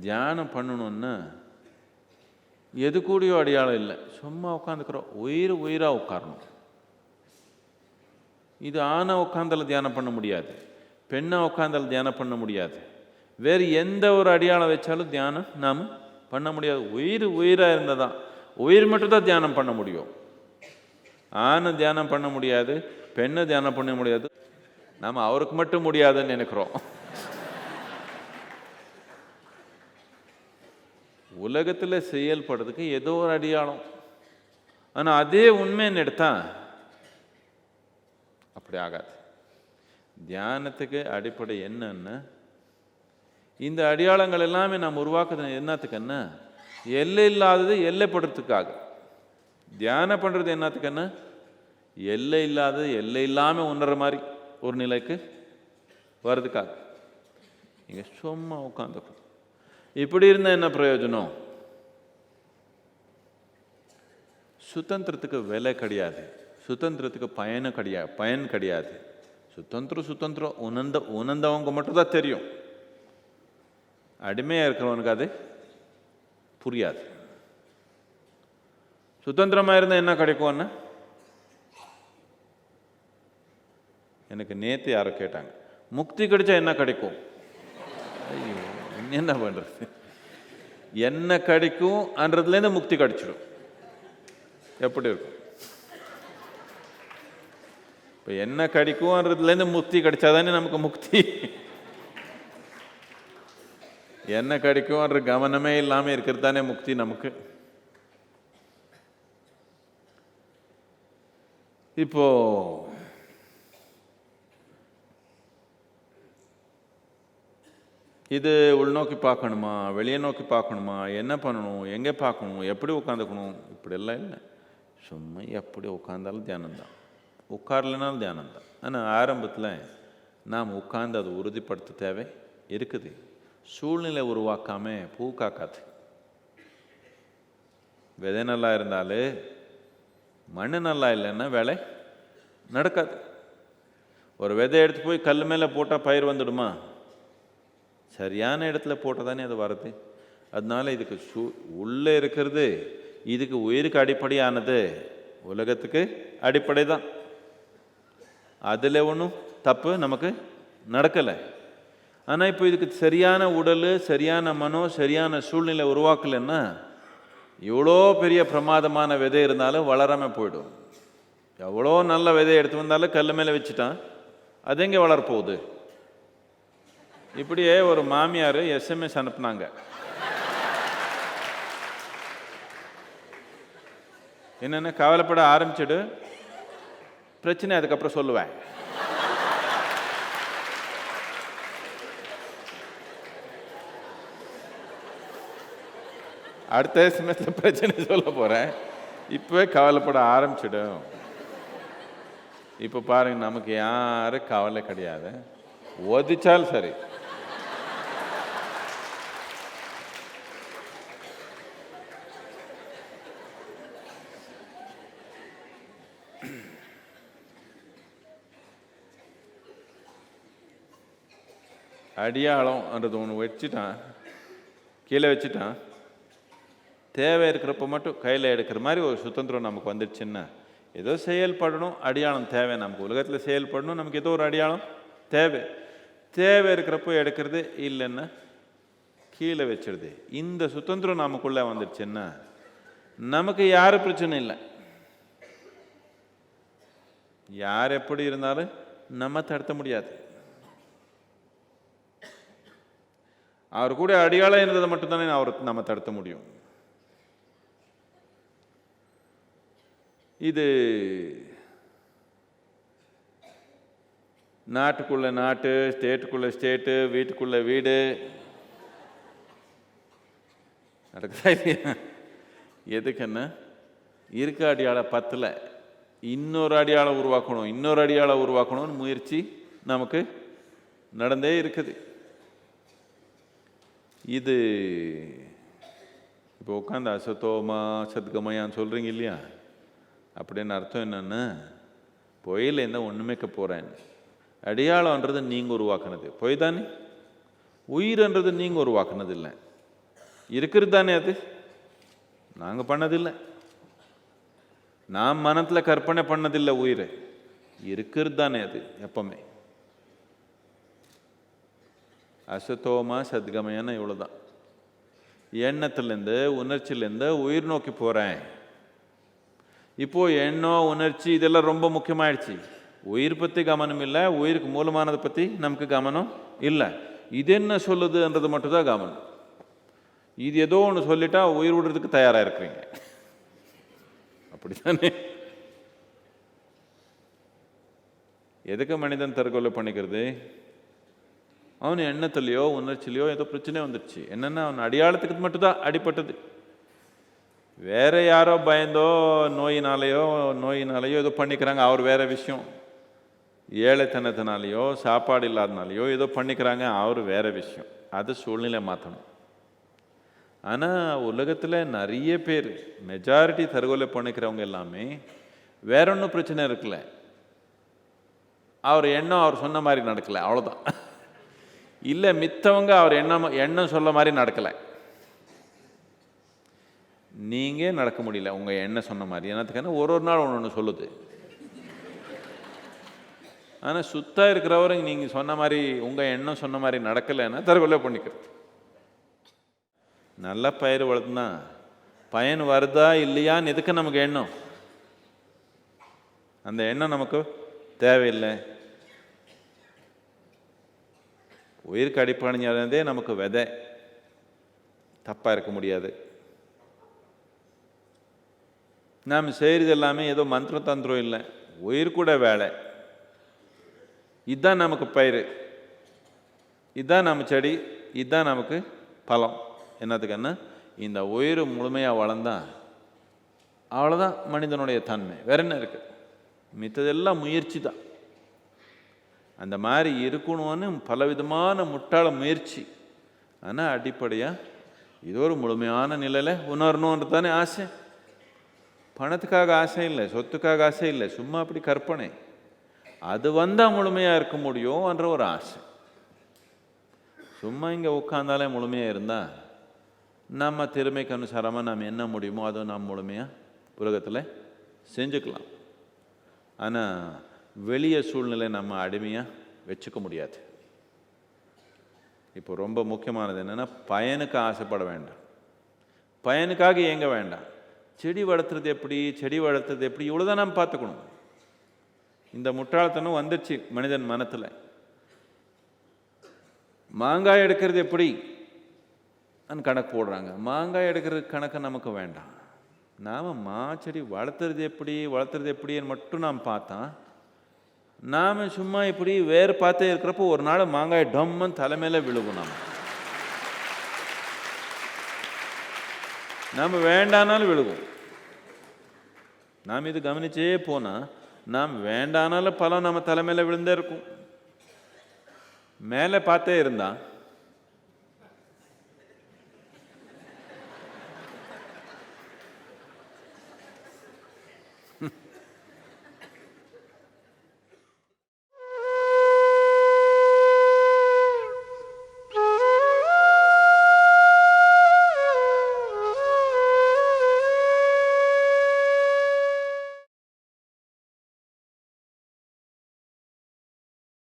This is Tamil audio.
தியானம் பண்ணணும்னா எது கூடயோ அடையாளம் இல்லை. சும்மா உட்காந்துக்கிறோம். உயிர் உயிராக உட்காரணும். இது ஆணை உட்காந்தால தியானம் பண்ண முடியாது. பெண்ணை உட்காந்தால தியானம் பண்ண முடியாது. வேறு எந்த ஒரு அடையாளம் வச்சாலும் தியானம் நாம் பண்ண முடியாது. உயிர் உயிராக இருந்தால் தான் உயிர் மட்டும்தான் தியானம் பண்ண முடியும். ஆணை தியானம் பண்ண முடியாது. பெண்ணை தியானம் பண்ண முடியாது. நாம் அவருக்கு மட்டும் முடியாதுன்னு நினைக்கிறோம். உலகத்தில் செயல்படுறதுக்கு ஏதோ ஒரு அடையாளம். ஆனால் அதே உண்மைன்னு எடுத்தா அப்படி ஆகாது. தியானத்துக்கு அடிப்படை என்னன்னு இந்த அடையாளங்கள் எல்லாமே நாம் உருவாக்குறது என்னத்துக்குன்னா எல்லை இல்லாதது எல்லைப்படுறதுக்காக தியானம் பண்ணுறது என்னத்துக்குன்னா எல்லை இல்லாதது எல்லை இல்லாமல் உணர்ற மாதிரி ஒரு நிலைக்கு வர்றதுக்காக. இங்கே சும்மா உட்காந்துக்கணும் இப்படி இருந்தால் என்ன பிரயோஜனம்? சுதந்திரத்துக்கு விலை கிடையாது. சுதந்திரத்துக்கு பயணம் கிடையாது பயன் கிடையாது. சுதந்திரம் சுதந்திரம் உணர்ந்த உணர்ந்தவங்க மட்டும்தான் தெரியும். அடிமையாக இருக்கிறவனுக்கு அது புரியாது. சுதந்திரமாக இருந்தால் என்ன கிடைக்கும்னு எனக்கு நேற்று யாரோ கேட்டாங்க. முக்தி கிடைச்சா என்ன கிடைக்கும்? ஐயோ. என்ன பண்ணுறது என்ன கிடைக்கும் அன்றதுலேருந்து முக்தி கிடைச்சிடும். எப்படி இருக்கும்? இப்போ என்ன கிடைக்கும்ன்றதுலேருந்து முக்தி கிடைச்சாதானே நமக்கு முக்தி. என்ன கிடைக்கும்ன்ற கவனமே இல்லாமல் இருக்கிறது தானே முக்தி நமக்கு. இப்போ இது உள்நோக்கி பார்க்கணுமா? வெளியே நோக்கி பார்க்கணுமா? என்ன பண்ணணும்? எங்கே பார்க்கணும்? எப்படி உட்காந்துக்கணும்? இப்படியெல்லாம் இல்லை. சும்மா எப்படி உட்காந்தாலும் தியானம்தான். உட்காரலனாலும் தியானம்தான். ஆனால் ஆரம்பத்தில் நாம் உட்காந்து அதை உறுதிப்படுத்த தேவை இருக்குது. சூழ்நிலை உருவாக்காமல் பூ காக்காது. விதை நல்லா இருந்தாலே மண் நல்லா இல்லைன்னா வேலை நடக்காது. ஒரு விதை எடுத்து போய் கல் மேலே போட்டால் பயிர் வந்துடுமா? சரியான இடத்துல போட்டால் தானே அது வருது? அதனால இதுக்கு சு உள்ளே இருக்கிறது இதுக்கு உயிருக்கு அடிப்படையானது உலகத்துக்கு அடிப்படை தான் அதில் ஒன்றும் தப்பு நமக்கு நடக்கலை. ஆனால் இப்போ இதுக்கு சரியான உடல் சரியான மனம் சரியான சூழ்நிலை உருவாக்கலைன்னா எவ்வளோ பெரிய பிரமாதமான விதை இருந்தாலும் வளராமல் போயிடும். எவ்வளோ நல்ல விதை எடுத்து வந்தாலும் கல் மேலே வச்சுட்டான். அது எங்கே வளரப்போகுது? இப்படியே ஒரு மாமியார் எஸ்எம்எஸ் அனுப்புனாங்க. என்னென்ன கவலைப்பட ஆரம்பிச்சிடு. பிரச்சனை அதுக்கப்புறம் சொல்லுவேன். அடுத்த எஸ்எம்எஸ்ல பிரச்சனை சொல்ல போகிறேன் இப்போவே கவலைப்பட ஆரம்பிச்சிடும் இப்போ பாருங்க நமக்கு யாரும் கவலை கிடையாது. ஒதிச்சாலும் சரி. அடியாளம்ன்றது ஒன்று வச்சுட்டான். கீழே வச்சுட்டான். தேவை இருக்கிறப்ப மட்டும் கையில் எடுக்கிற மாதிரி ஒரு சுதந்திரம் நமக்கு வந்துடுச்சுன்னா ஏதோ செயல்படணும் அடையாளம் தேவை. நமக்கு உலகத்தில் செயல்படணும் நமக்கு ஏதோ ஒரு அடையாளம் தேவை. தேவை இருக்கிறப்போ எடுக்கிறது இல்லைன்னா கீழே வச்சிருது. இந்த சுதந்திரம் நமக்குள்ளே வந்துடுச்சுன்னா நமக்கு யார் பிரச்சனை இல்லை. யார் எப்படி இருந்தாலும் நம்ம தடுத்த முடியாது. அவர் கூட அடியாளம் இருந்ததை மட்டும்தானே அவர் நம்ம தடுத்த முடியும். இது நாட்டுக்குள்ள நாட்டு ஸ்டேட்டுக்குள்ள ஸ்டேட்டு வீட்டுக்குள்ள வீடு. நடக்குதா இல்லையா? எதுக்குன்னா இருக்க அடியாளம் பத்தில். இன்னொரு அடியாளம் உருவாக்கணும் இன்னொரு அடியாளம் உருவாக்கணும்னு முயற்சி நமக்கு நடந்தே இருக்குது. இது இப்போ உட்காந்து அசத்தோமா சத்கமயான்னு சொல்கிறீங்க இல்லையா? அப்படின்னு அர்த்தம் என்னென்னா பொயில் என்ன ஒன்றுமேக்க போகிறேன் அடையாளன்றது நீங்கள் உருவாக்குனது. பொய் தானே? உயிர்ன்றது நீங்கள் உருவாக்குனது இல்லை இருக்கிறது தானே அது? நாங்கள் பண்ணதில்லை. நான் மனத்தில் கற்பனை பண்ணதில்லை உயிர். இருக்கிறது தானே அது எப்பவுமே. அசத்தோமா சத்கமயன்னு இவ்வளோதான் எண்ணத்துலேருந்து உணர்ச்சியிலேருந்து உயிர் நோக்கி போகிறேன் இப்போது எண்ணம் உணர்ச்சி இதெல்லாம் ரொம்ப முக்கியமாயிடுச்சு. உயிர் பற்றி கவனம் இல்லை உயிருக்கு மூலமானதை பற்றி நமக்கு கவனம் இல்லை. இது என்ன சொல்லுதுன்றது மட்டும்தான் கவனம். இது ஏதோ ஒன்று சொல்லிட்டா உயிர் விடுறதுக்கு தயாராக இருக்கிறீங்க. அப்படி தானே எதுக்கு மனிதன் தற்கொலை பண்ணிக்கிறது? அவன் எண்ணத்துலையோ உணர்ச்சிலையோ ஏதோ பிரச்சனை வந்துடுச்சு என்னென்னா அவன் அடையாளத்துக்கு மட்டும்தான் அடிபட்டது வேற யாரோ பயந்தோ நோயினாலேயோ நோயினாலேயோ ஏதோ பண்ணிக்கிறாங்க அவர் வேற விஷயம். ஏழைத்தனத்தினாலேயோ சாப்பாடு இல்லாதனாலேயோ ஏதோ பண்ணிக்கிறாங்க அவர் வேற விஷயம். அது சூழ்நிலை மாற்றணும் ஆனால் உலகத்தில் நிறைய பேர் மெஜாரிட்டி தற்கொலை பண்ணிக்கிறவங்க எல்லாமே வேற ஒன்றும் பிரச்சனை இருக்கல. அவர் எண்ணம் அவர் சொன்ன மாதிரி நடக்கலை அவ்வளோதான் இல்லை மித்தவங்க அவர் எண்ணம் எண்ணம் சொல்ல மாதிரி நடக்கலை. நீங்கள் நடக்க முடியல உங்கள் எண்ணம் சொன்ன மாதிரி. என்னத்துக்கான ஒரு ஒரு நாள் ஒன்று ஒன்று சொல்லுது. ஆனால் சுத்தம் இருக்கிறவரு நீங்கள் சொன்ன மாதிரி உங்கள் எண்ணம் சொன்ன மாதிரி நடக்கலைன்னா தற்கொலை பண்ணிக்கிறது. நல்ல பயிர் வளர்த்துனா பயன் வருதா இல்லையான்னு எதுக்கு நமக்கு எண்ணம்? அந்த எண்ணம் நமக்கு தேவையில்லை. உயிருக்கு அடிப்படைஞ்சதே நமக்கு விதை. தப்பாக இருக்க முடியாது. நாம் செய்கிறது எல்லாமே ஏதோ மந்திர தந்திரம் இல்லை. உயிர் கூட வேலை. இதுதான் நமக்கு பயிர் இதுதான் நம்ம செடி. இதுதான் நமக்கு பழம். என்னத்துக்குன்னா இந்த உயிர் முழுமையாக வளர்ந்தா அவ்வளோதான் மனிதனுடைய தன்மை. வேற என்ன இருக்குது மித்ததெல்லாம் முயற்சி தான். அந்த மாதிரி இருக்கணும்னு பலவிதமான முட்டாள முயற்சி. ஆனால் அடிப்படையாக இது ஒரு முழுமையான நிலையில் உணரணுன்றது தானே ஆசை. பணத்துக்காக ஆசை இல்லை சொத்துக்காக ஆசை இல்லை சும்மா அப்படி கற்பனை. அது வந்தால் முழுமையாக இருக்க முடியும்ன்ற ஒரு ஆசை. சும்மா இங்கே உட்காந்தாலே முழுமையாக இருந்தால் நம்ம திறமைக்கு அனுசாரமாக நம்ம என்ன முடியுமோ அதை நாம் முழுமையாக உலகத்தில் செஞ்சுக்கலாம். ஆனால் வெளிய சூழ்நிலை நம்ம அடிமையாக வச்சுக்க முடியாது. இப்போ ரொம்ப முக்கியமானது என்னென்னா பயனுக்கு ஆசைப்பட வேண்டாம். பயனுக்காக இயங்க வேண்டாம். செடி வளர்த்துறது எப்படி செடி வளர்த்துறது எப்படி இவ்வளோதான் நம்ம பார்த்துக்கணும். இந்த முட்டாள்தனம் வந்துடுச்சு மனிதன் மனத்தில். மாங்காய் எடுக்கிறது எப்படி? கணக்கு போடுறாங்க. மாங்காய் எடுக்கிறது கணக்கு நமக்கு வேண்டாம். நாம் மா செடி வளர்த்துறது எப்படி வளர்த்துறது எப்படின்னு மட்டும் நாம் பார்த்தா நாம் சும்மா இப்படி வேறு பார்த்தே இருக்கிறப்போ ஒரு நாள் மாங்காய் டம்மன் தலைமையில் விழுகும் நாம். நாம் வேண்டானாலும் விழுகும். நாம் இது கவனிச்சே போனால் நாம் வேண்டானாலும் பலம் நம்ம தலைமையில் விழுந்தே இருக்கும். மேலே பார்த்தே இருந்தால்